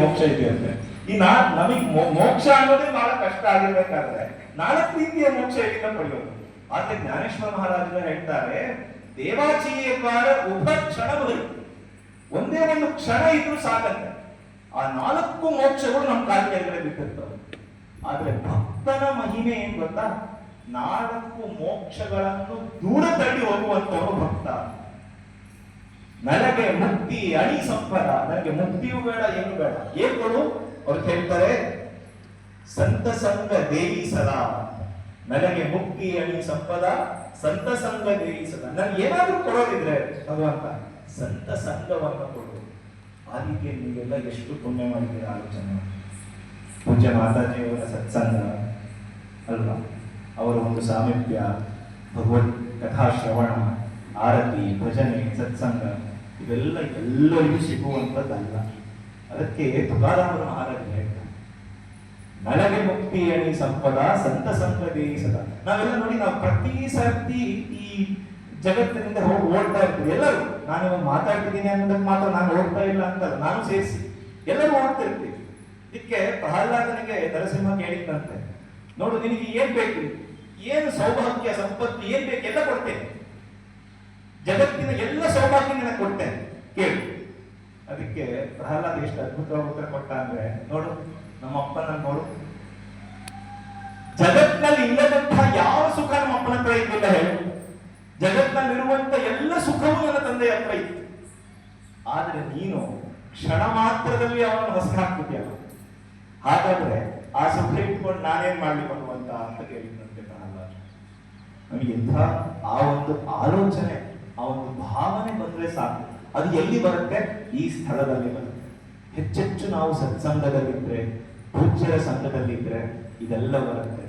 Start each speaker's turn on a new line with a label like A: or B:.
A: ಮೋಕ್ಷ ಇದೆ ಈ ನಾ, ನಮಗ್ ಮೋಕ್ಷ ಅನ್ನೋದೇ ಬಹಳ ಕಷ್ಟ ಆಗಿರ್ಬೇಕಾದ್ರೆ ನಾಲ್ಕು ರೀತಿಯ ಮೋಕ್ಷ ಎಲ್ಲಿಂದ ಪಡೆಯೋದು. ಆದ್ರೆ ಜ್ಞಾನೇಶ್ವರ ಮಹಾರಾಜರು ಹೇಳ್ತಾರೆ, ದೇವಾಚೀಯ ದ್ವಾರ ಉಪ ಕ್ಷಣಗಳು ಒಂದೇ ಒಂದು ಕ್ಷಣ ಇದ್ರೂ ಸಾಕತ್ತೆ. ಆ ನಾಲ್ಕು ಮೋಕ್ಷಗಳು ನಮ್ಮ ಕಾಲ ಕೆಳಗಡೆ ಬಿಟ್ಟಿರ್ತವೆ ಆದ್ರೆ ಭಕ್ತನ ಮಹಿಮೆ ಏನ್ ಗೊತ್ತಾ? ನಾಲ್ಕು ಮೋಕ್ಷಗಳನ್ನು ದೂರ ತಳ್ಳಿ ಹೋಗುವಂತವರು ಭಕ್ತ. ನನಗೆ ಮುಕ್ತಿ, ಅಣಿ ಸಂಪದ, ನನಗೆ ಮುಕ್ತಿಯೂ ಬೇಡ ಏನು ಬೇಡ. ಏನ್ ಕೊಡು? ಅವ್ರು ಕೇಳ್ತಾರೆ ಸಂತ ಸಂಘ ದೇವಿ ಸದಾ ನನಗೆ ಮುಕ್ತಿ, ಅಣಿ ಸಂಪದ ಸಂತ ಸಂಘ ದೇವಿ ಸದಾ ನನ್ಗೆ ಏನಾದ್ರೂ ಕೊಡೋದಿದ್ರೆ ಭಗವಂತ ಸಂತ ಸಂಘವನ್ನು ಕೊಡು. ಅದಕ್ಕೆ ನೀವೆಲ್ಲ ಎಷ್ಟು ಪುಣ್ಯ ಮಾಡಿದ್ದೀರ ಆಲೋಚನೆ. ಪೂಜ್ಯ ಮಾತಾಜಿಯವರ ಸತ್ಸಂಗ, ಅಲ್ವಾ? ಅವರ ಒಂದು ಸಾಮೀಪ್ಯ, ಭಗವತ್ ಕಥಾ ಶ್ರವಣ ಆರತಿ, ಭಜನೆ, ಸತ್ಸಂಗ. ಇವೆಲ್ಲ ಎಲ್ಲರಿಗೂ ಸಿಗುವಂಥದ್ದಲ್ಲ ಅದಕ್ಕೆ ತುಕಾರಾಮರ ಮಹಾರಾಜ ಹೇಳ್ತಾರೆ, ನನಗೆ ಮುಕ್ತಿ ಅಣಿ ಸಂಪದ, ಸಂತ ಸಂಪದೇ ಸದ. ನಾವೆಲ್ಲ ನೋಡಿ, ನಾವು ಪ್ರತಿ ಸರ್ತಿ ಈ ಜಗತ್ತಿನಿಂದ ಹೋಗಿ ಓಡ್ತಾ ಇರ್ತೀವಿ. ಎಲ್ಲರೂ, ನಾನು ಇವಾಗ ಮಾತಾಡ್ತಿದ್ದೀನಿ ಅನ್ನೋದಕ್ಕೆ ಮಾತ್ರ ನಾನು ಓಡ್ತಾ ಇಲ್ಲ ಅಂತಲ್ಲ ನಾನು ಸೇರಿಸಿ ಎಲ್ಲರೂ ಓಡ್ತಾ ಇರ್ತೀವಿ. ಇದಕ್ಕೆ ಪ್ರಹ್ಲಾದನಿಗೆ ನರಸಿಂಹ ಕೇಳಿದ್ದಂತೆ ನೋಡು, ನಿನಗೆ ಏನ್ ಬೇಕು? ಏನು ಸೌಭಾಗ್ಯ, ಸಂಪತ್ತು, ಏನ್ ಬೇಕು? ಎಲ್ಲ ಕೊಡ್ತೇನೆ ಜಗತ್ತಿನ ಎಲ್ಲ ಸೌಭಾಗ್ಯ ನಿನಗೆ ಕೊಡ್ತೇನೆ ಕೇಳು ಅದಕ್ಕೆ ಪ್ರಹ್ಲಾದ ಎಷ್ಟು ಅದ್ಭುತವಾಗಿ ಉತ್ತರ ಕೊಟ್ಟ ಅಂದ್ರೆ, ನೋಡು ನಮ್ಮ ಅಪ್ಪನ ನೋಡು. ಜಗತ್ನಲ್ಲಿ ಇಲ್ಲದಂತಹ ಯಾವ ಸುಖ ನಮ್ಮ ಅಪ್ಪನ ಹತ್ರ ಇದ್ದಿಲ್ಲ ಹೇಳು. ಜಗತ್ನಲ್ಲಿರುವಂತ ಎಲ್ಲ ಸುಖವೂ ನನ್ನ ತಂದೆಯ ಹತ್ರ ಇತ್ತು. ಆದ್ರೆ ನೀನು ಕ್ಷಣ ಮಾತ್ರದಲ್ಲಿ ಅವನನ್ನು ಹೊಸ ಹಾಕ್ಬಿಟ್ಟಿಯಲ್ಲ ಹಾಗಾದ್ರೆ ಆ ಸುಖ ಇಟ್ಕೊಂಡು ನಾನೇನ್ ಮಾಡ್ಲಿ ಬರುವಂತ ಅಂತ ಕೇಳಿದಂತೆ ಪ್ರಹ್ಲಾದ್ ನಮಗೆ ಆ ಒಂದು ಆಲೋಚನೆ, ಆ ಒಂದು ಭಾವನೆ ಬಂದ್ರೆ ಸಾಕು. ಅದು ಎಲ್ಲಿ ಬರುತ್ತೆ? ಈ ಸ್ಥಳದಲ್ಲಿ ಬರುತ್ತೆ. ಹೆಚ್ಚೆಚ್ಚು ನಾವು ಸತ್ಸಂಗದಲ್ಲಿದ್ರೆ ಪೂಜ್ಯರ ಸಂಘದಲ್ಲಿದ್ರೆ ಇದೆಲ್ಲ ಬರುತ್ತೆ